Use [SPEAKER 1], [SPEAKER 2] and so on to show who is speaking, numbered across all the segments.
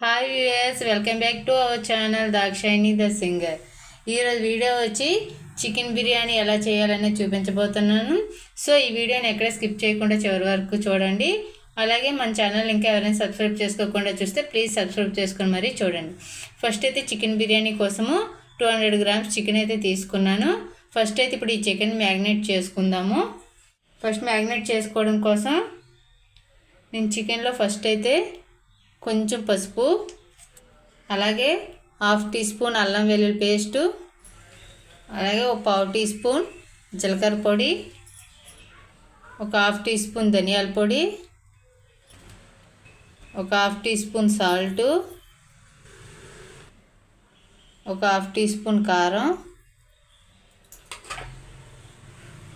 [SPEAKER 1] Hi viewers welcome back to our channel Dakshayani the singer ఈరోజు video వచ్చి chicken biryani ఎలా చేయాలనేది చూపించబోతున్నాను. సో ఈ వీడియోని ఎక్కడ స్కిప్ చేయకుండా చివరి వరకు చూడండి. అలాగే మన ఛానల్ ఇంకా ఎవరైనా సబ్స్క్రైబ్ చేసుకోకుండా చూస్తే ప్లీజ్ సబ్స్క్రైబ్ చేసుకొని మరీ చూడండి. ఫస్ట్ అయితే చికెన్ బిర్యానీ కోసము టూ హండ్రెడ్ గ్రామ్స్ చికెన్ అయితే తీసుకున్నాను. ఫస్ట్ అయితే ఇప్పుడు ఈ చికెన్ మ్యాగ్నేట్ చేసుకుందాము. ఫస్ట్ మ్యాగ్నేట్ చేసుకోవడం కోసం నేను చికెన్లో ఫస్ట్ అయితే కొంచెం పసుపు అలాగే హాఫ్ టీ స్పూన్ అల్లం వెల్లుల్లి పేస్టు అలాగే ఒక పావు టీ స్పూన్ జీలకర్ర పొడి ఒక హాఫ్ టీ స్పూన్ ధనియాల పొడి ఒక హాఫ్ టీ స్పూన్ సాల్టు ఒక హాఫ్ టీ స్పూన్ కారం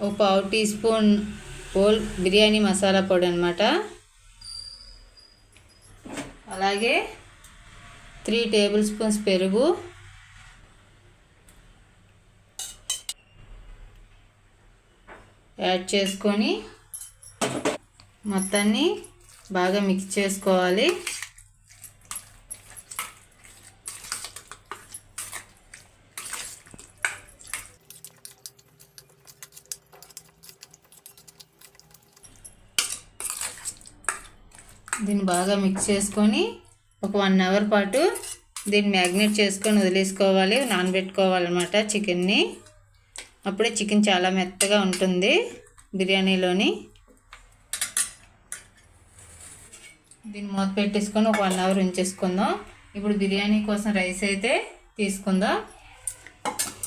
[SPEAKER 1] ఒక పావు tea spoon whole biryani masala పొడి అనమాట అలాగే త్రీ టేబుల్ స్పూన్స్ పెరుగు. యాడ్ చేసుకొని మొత్తాన్ని బాగా మిక్స్ చేసుకోవాలి. దీన్ని బాగా మిక్స్ చేసుకొని ఒక వన్ అవర్ పాటు దీన్ని మ్యాగ్నేట్ చేసుకొని వదిలేసుకోవాలి నానబెట్టుకోవాలన్నమాట చికెన్ని. అప్పుడే చికెన్ చాలా మెత్తగా ఉంటుంది బిర్యానీలోని. దీన్ని మూత పెట్టేసుకొని ఒక వన్ అవర్ ఉంచేసుకుందాం. ఇప్పుడు బిర్యానీ కోసం రైస్ అయితే తీసుకుందాం.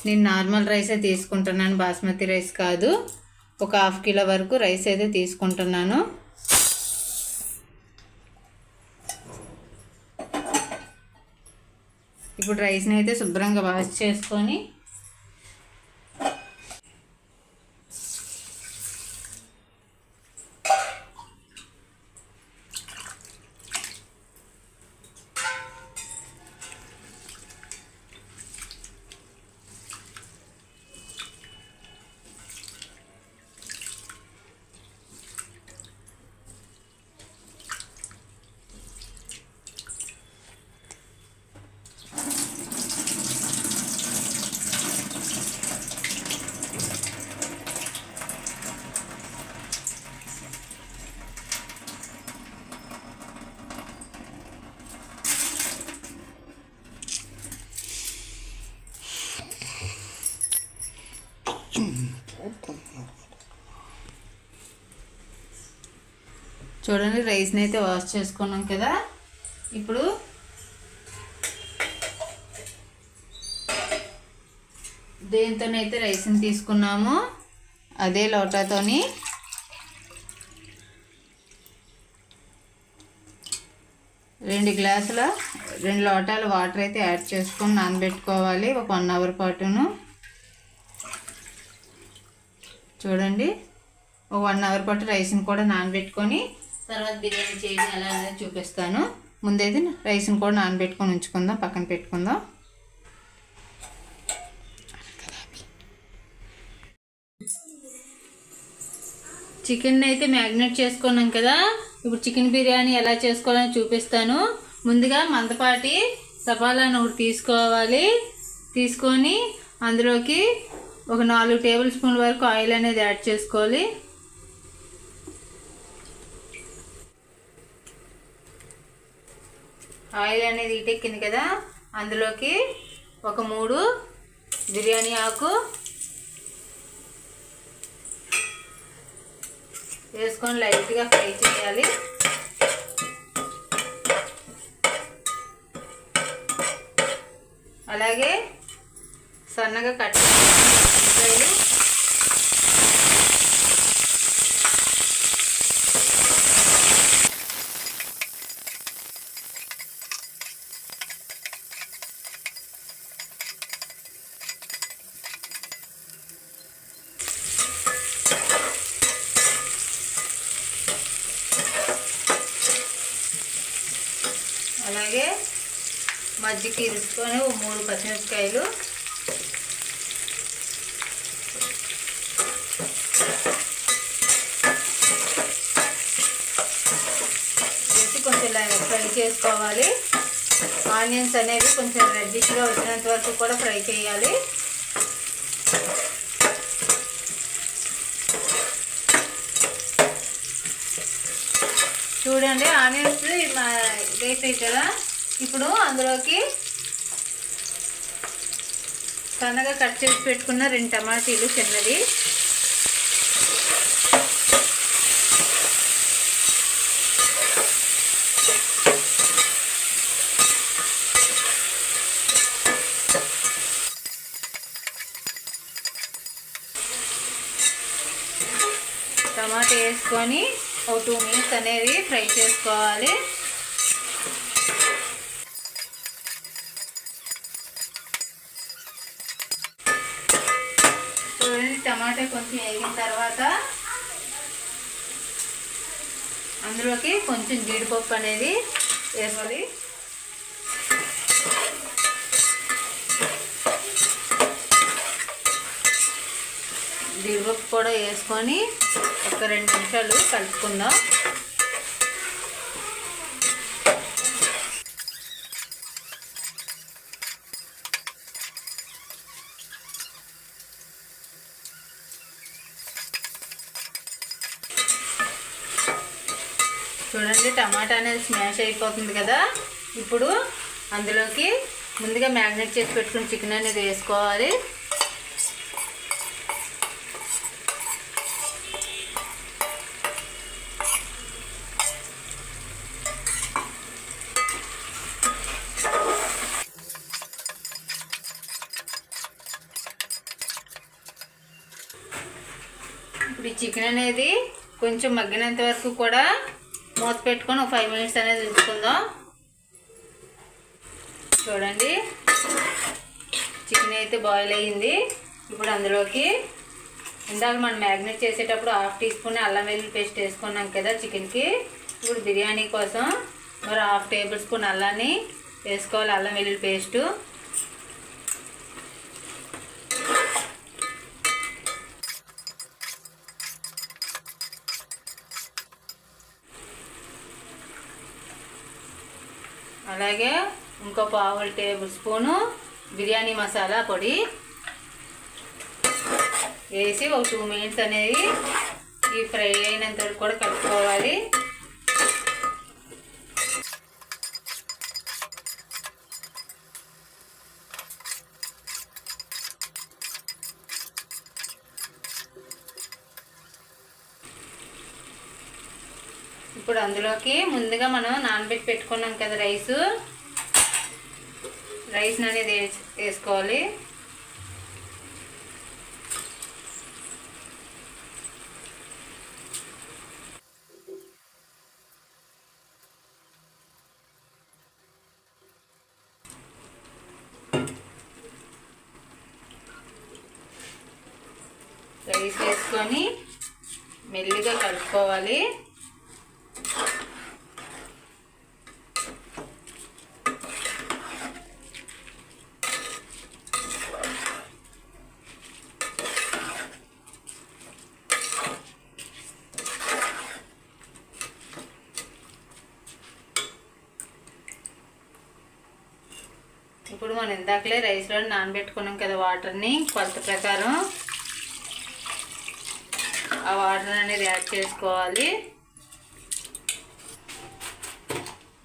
[SPEAKER 1] నేను నార్మల్ రైసే తీసుకుంటున్నాను బాస్మతి రైస్ కాదు. ఒక హాఫ్ కిలో వరకు రైస్ అయితే తీసుకుంటున్నాను. ఇప్పుడు రైస్ని అయితే శుభ్రంగా వాష్ చేసుకొని చూడండి రైస్ని అయితే వాష్ చేసుకున్నాం కదా. ఇప్పుడు దేంతోనైతే రైస్ని తీసుకున్నాము అదే లోటాతోని. రెండు గ్లాసుల రెండు లోటాలు వాటర్ అయితే యాడ్ చేసుకొని నానబెట్టుకోవాలి ఒక వన్ అవర్ పాటును. చూడండి ఒక వన్ అవర్ పాటు రైస్ని కూడా నానబెట్టుకొని తర్వాత బిర్యానీ చేయడం ఎలా అనేది చూపిస్తాను. ముందైతే రైస్ని కూడా నానబెట్టుకొని ఉంచుకుందాం పక్కన పెట్టుకుందాం. చికెన్ అయితే మ్యాగ్నేట్ చేసుకున్నాం కదా ఇప్పుడు చికెన్ బిర్యానీ ఎలా చేసుకోవాలని చూపిస్తాను. ముందుగా మందపాటి సపాలాను ఒకటి తీసుకోవాలి. తీసుకొని అందులోకి ఒక నాలుగు టేబుల్ స్పూన్ వరకు ఆయిల్ అనేది యాడ్ చేసుకోవాలి. ఆయిల్ అనేది ఇటెక్కింది కదా అందులోకి ఒక మూడు బిర్యానీ ఆకు వేసుకొని లైట్గా ఫ్రై చేయాలి. అలాగే సన్నగా కట్ అలాగే మజ్జికి ఇరుసుకొని ఓ మూడు పచ్చిమిరపకాయలు. వేసి కొంచెం ఫ్రై చేసుకోవాలి. ఆనియన్స్ అనేవి కొంచెం రెడ్డిష్గా వచ్చినంత వరకు కూడా ఫ్రై చేయాలి. చూడండి ఆనియన్స్ వేసాయి కదా. ఇప్పుడు అందులోకి సన్నగా కట్ చేసి పెట్టుకున్న రెండు టమాటీలు చిన్నది టమాటా వేసుకొని ఒక టూ మినిట్స్ అనేది ఫ్రై చేసుకోవాలి. చూడండి టమాటా కొంచెం వేగిన తర్వాత అందులోకి కొంచెం జీడిపప్పు అనేది వేసుకోవాలి జీడిపప్పు కూడా వేసుకొని ఒక రెండు నిమిషాలు కలుపుకుందాం. చూడండి టమాటా అనేది స్మాష్ అయిపోతుంది కదా. ఇప్పుడు అందులోకి ముందుగా మ్యాగ్నేట్ చేసి పెట్టుకుని చికెన్ అనేది వేసుకోవాలి ఇప్పుడు ఈ చికెన్ అనేది కొంచెం మగ్గినంత వరకు కూడా మూత పెట్టుకొని ఒక ఫైవ్ మినిట్స్ అనేది ఉంచుకుందాం. చూడండి. చికెన్ అయితే బాయిల్ అయ్యింది. ఇప్పుడు అందులోకి ఇందాక మనం మ్యాగ్నేట్ చేసేటప్పుడు హాఫ్ టీ స్పూన్ అల్లం వెల్లుల్లి పేస్ట్ వేసుకున్నాం కదా చికెన్కి. ఇప్పుడు బిర్యానీ కోసం మరి హాఫ్ టేబుల్ స్పూన్ అల్లాన్ని వేసుకోవాలి అల్లం వెల్లుల్లి పేస్టు. అలాగే ఇంకో పావు టేబుల్ స్పూను బిర్యానీ మసాలా పొడి. వేసి ఒక టూ మినిట్స్ అనేది ఈ ఫ్రై అయినంత వరకు కూడా కలుపుకోవాలి ఇప్పుడు అందులోకి ముందుగా మనం నానబెట్టి పెట్టుకున్నాం కదా రైస్. రైస్ అనేది వేసుకోవాలి. రైస్ వేసుకొని మెల్లిగా కలుపుకోవాలి. ఇప్పుడు మనం ఇందాకలే రైస్లో నానబెట్టుకున్నాం కదా వాటర్ని కొలత ప్రకారం. ఆ వాటర్ అనేది యాడ్ చేసుకోవాలి.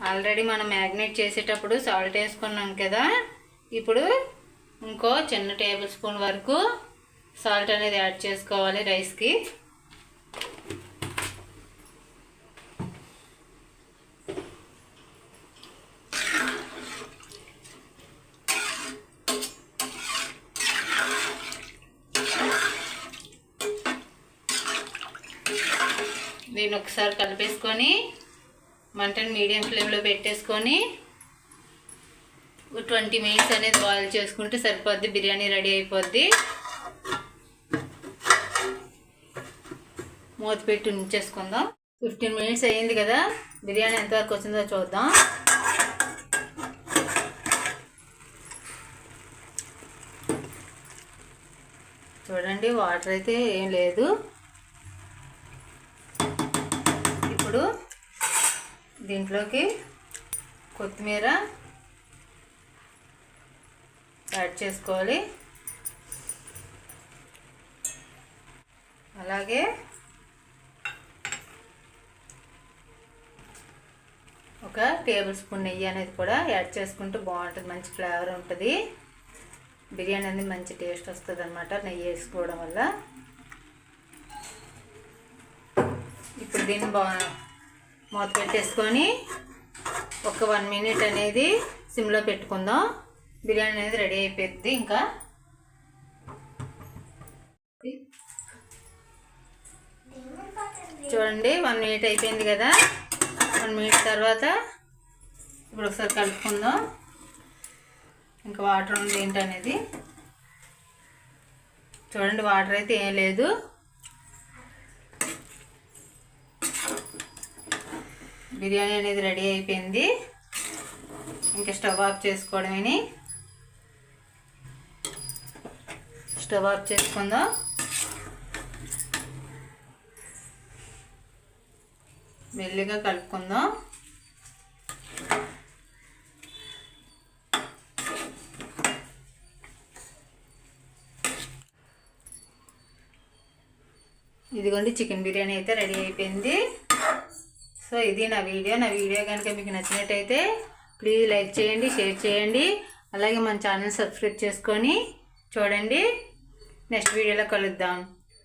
[SPEAKER 1] ఆల్రెడీ మనం మ్యాగ్నేట్ చేసేటప్పుడు సాల్ట్ వేసుకున్నాం కదా. ఇప్పుడు ఇంకో చిన్న టేబుల్ స్పూన్ వరకు సాల్ట్ అనేది యాడ్ చేసుకోవాలి రైస్కి. దీన్ని ఒకసారి కలిపేసుకొని మటన్ మీడియం ఫ్లేమ్లో పెట్టేసుకొని ట్వంటీ మినిట్స్ అనేది బాయిల్ చేసుకుంటే సరిపోద్ది బిర్యానీ రెడీ అయిపోద్ది. మూత పెట్టి ఉంచేసుకుందాం. ఫిఫ్టీన్ మినిట్స్ అయ్యింది కదా బిర్యానీ ఎంతవరకు వచ్చిందో చూద్దాం. చూడండి వాటర్ అయితే ఏం లేదు. ఇప్పుడు దీంట్లోకి కొత్తిమీర యాడ్ చేసుకోవాలి. అలాగే ఒక టేబుల్ స్పూన్ నెయ్యి అనేది కూడా యాడ్ చేసుకుంటే బాగుంటుంది. మంచి ఫ్లేవర్ ఉంటుంది. బిర్యానీ అనేది మంచి టేస్ట్ వస్తుంది అనమాట నెయ్యి వేసుకోవడం వల్ల. ఇప్పుడు దీన్ని బా మూత పెట్టేసుకొని ఒక వన్ మినిట్ అనేది సిమ్లో పెట్టుకుందాం. బిర్యానీ అనేది రెడీ అయిపోయింది ఇంకా. చూడండి వన్ మినిట్ అయిపోయింది కదా. వన్ మినిట్ తర్వాత ఇప్పుడు ఒకసారి కలుపుకుందాం. ఇంకా వాటర్ ఉంది ఏంటనేది. చూడండి వాటర్ అయితే ఏం లేదు. బిర్యానీ అనేది రెడీ అయిపోయింది. ఇంకా స్టవ్ ఆఫ్ చేసుకోవడమేని. స్టవ్ ఆఫ్ చేసుకుందాం. మెల్లిగా కలుపుకుందాం. ఇదిగోండి చికెన్ బిర్యానీ అయితే రెడీ అయిపోయింది. సో ఇది నా వీడియో. నా వీడియో కనుక మీకు నచ్చినట్టయితే ప్లీజ్ లైక్ చేయండి షేర్ చేయండి. అలాగే మన ఛానల్ సబ్స్క్రైబ్ చేసుకొని చూడండి. నెక్స్ట్ వీడియోలో కలుద్దాం.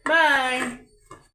[SPEAKER 1] బాయ్.